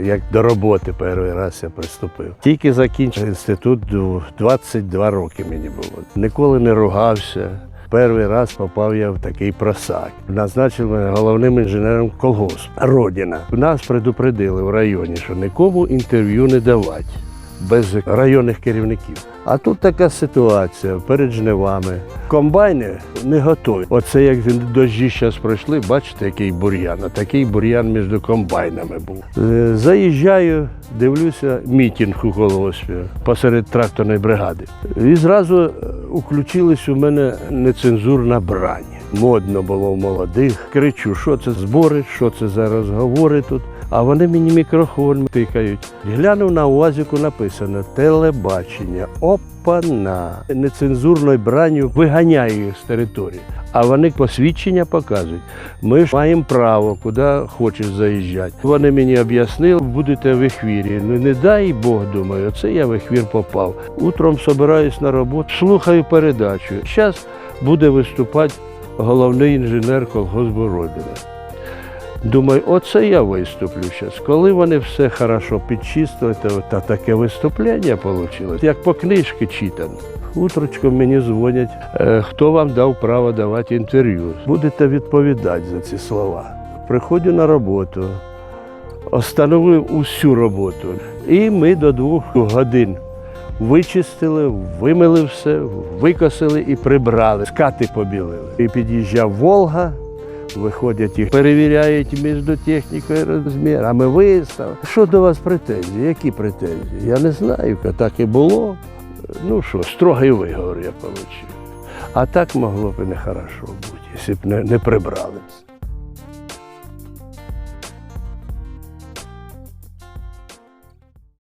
Як до роботи перший раз я приступив. Тільки закінчив інститут, ду- 22 роки мені було. Ніколи не ругався. Перший раз попав я в такий просак. Назначив мене головним інженером колгоспу. Родина. Нас предупредили в районі, що нікому інтерв'ю не давати без районних керівників. А тут така ситуація перед жнивами. Комбайни не готові. Оце як дощі зараз пройшли, бачите, який бур'ян. А такий бур'ян між комбайнами був. Е, Заїжджаю, дивлюся, мітінг у колгоспі посеред тракторної бригади. І зразу е, включилась у мене нецензурна брань. Модно було в молодих. Кричу, що це збори, що це за розговори тут. А вони мені мікрофон тикають. Глянув на УАЗіку написано телебачення. Опана. Нецензурною бранню виганяю їх з території. А вони посвідчення показують. Ми ж маємо право, куди хочеш заїжджати. Вони мені об'яснили, будете в ехвірі. Ну не дай Бог, думаю, оце я в ехвір попав. Утром собираюсь на роботу, слухаю передачу. Зараз буде виступати головний інженер колгоспу Родина. Думаю, оце я виступлю зараз. Коли вони все хорошо підчистили, та таке виступлення вийшло, як по книжці читано. Утрочком мені дзвонять, «Е, хто вам дав право давати інтерв'ю. Будете відповідати за ці слова. Приходжу на роботу, остановив усю роботу. І ми до двох годин вичистили, вимили все, викосили і прибрали, скати побілили. І під'їжджав Волга, виходять і перевіряють між технікою розмір, а ми виставили. Що до вас претензії? Які претензії? Я не знаю, так і було. Ну що, строгий виговор я отримав. А так могло б і нехорошо бути, якщо б не, не прибрали.